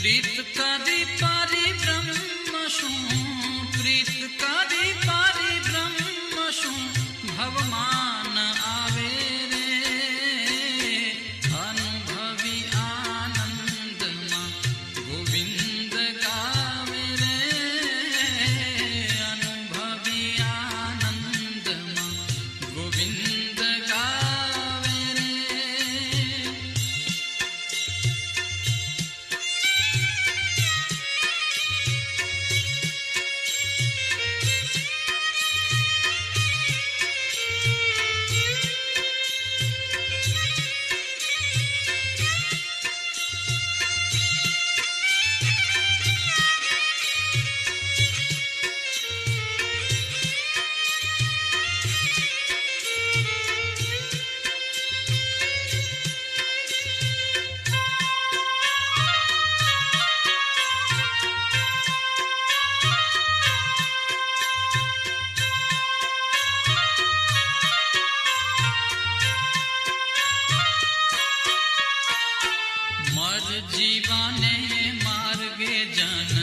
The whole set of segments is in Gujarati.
Sri Sukha સેવાને માર્ગે જન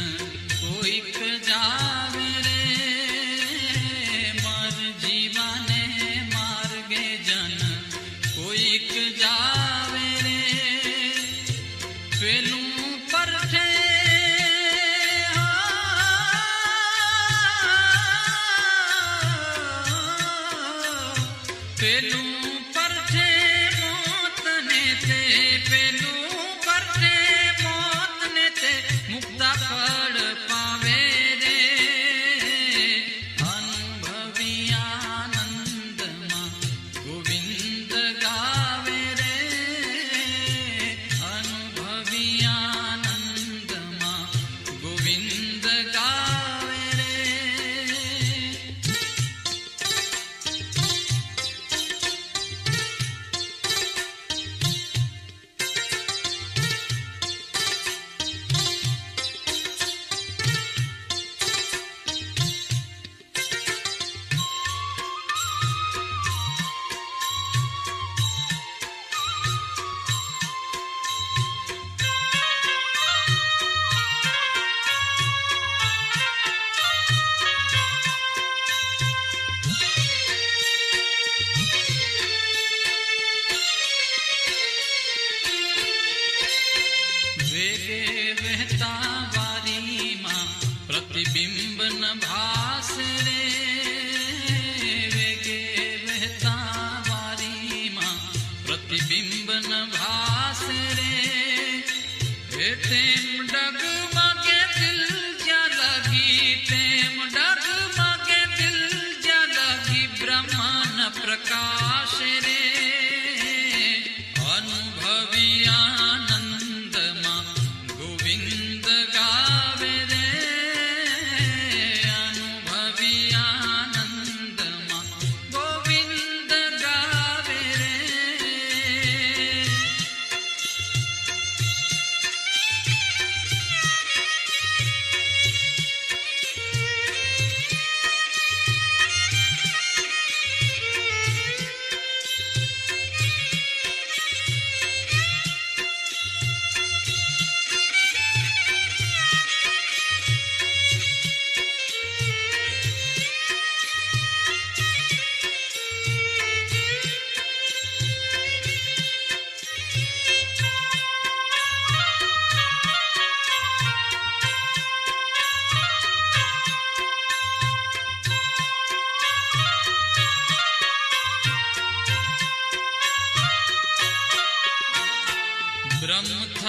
प्रकाश रे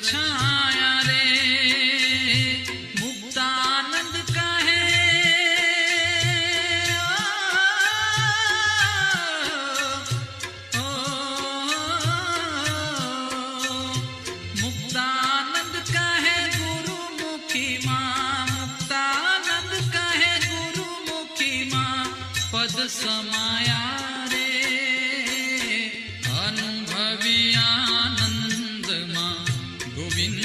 छा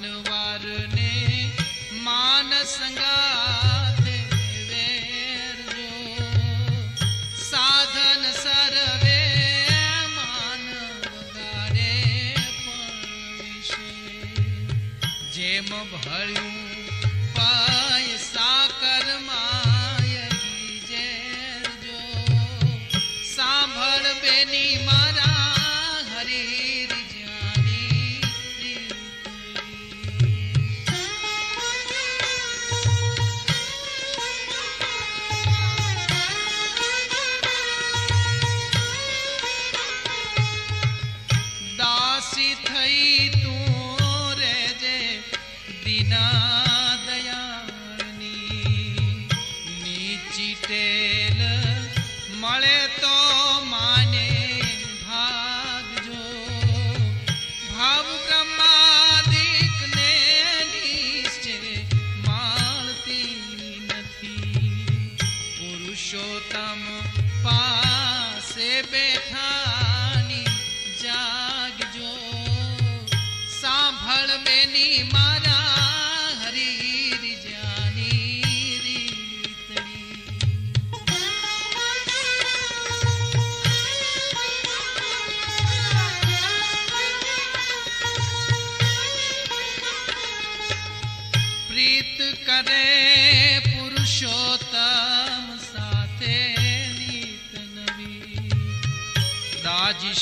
મોહન વરને માન વેરજો સાધન સર્વે માનવ ગાડે પણ જેમ ભળ્યું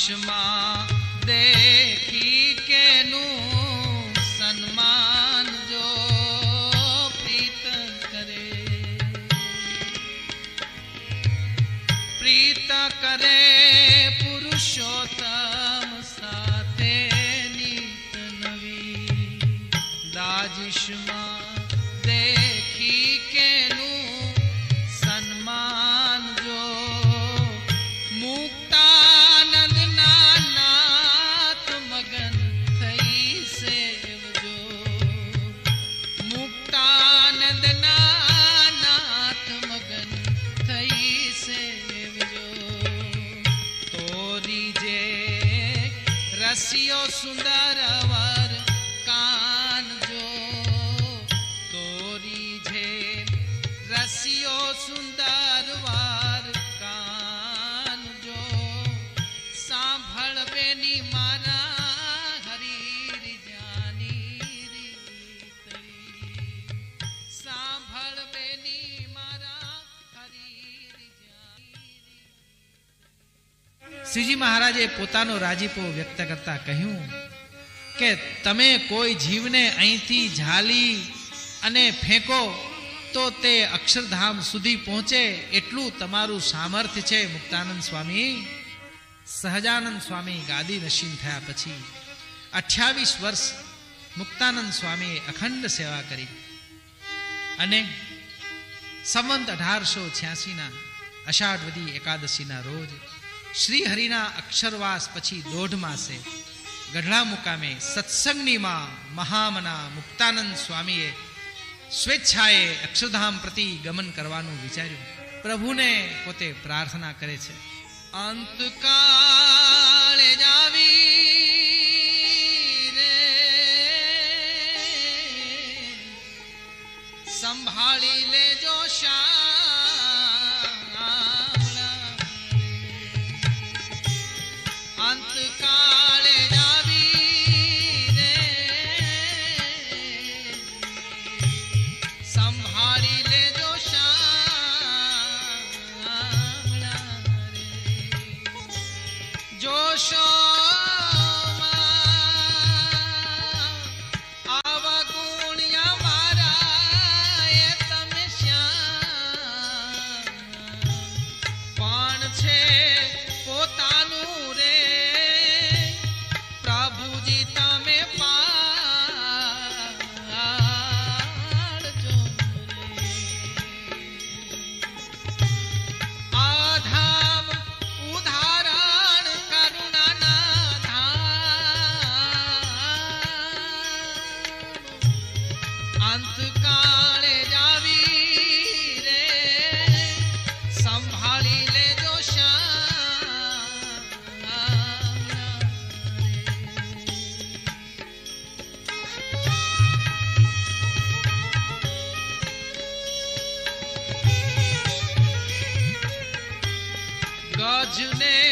चश्मा મહારાજે પોતાનો રાજીપો વ્યક્ત કરતા કહ્યું કે તમે કોઈ જીવને અહીંથી ઝાલી અને ફેંકો તો તે અક્ષરધામ સુધી પહોંચે એટલું તમારું સામર્થ્ય છે, મુક્તાનંદ સ્વામી. સહજાનંદ સ્વામી ગાદી નશીન થયા પછી અઠ્યાવીસ વર્ષ મુક્તાનંદ સ્વામીએ અખંડ સેવા કરી અને સંવંત અઢારસો છ્યાસીના અષાઢવદી એકાદશીના રોજ શ્રી હરિના અક્ષરવાસ પછી દોઢ માસે ગઢડા મુકામે સત્સંગની માં મહામના મુક્તાનંદ સ્વામીએ સ્વેચ્છાએ અક્ષરધામ પ્રતિ ગમન કરવાનું વિચાર્યું. પ્રભુને પોતે પ્રાર્થના કરે છે. અંતકાળે જાવી રે. સંભાળી લેજો શામળા অর্জুনে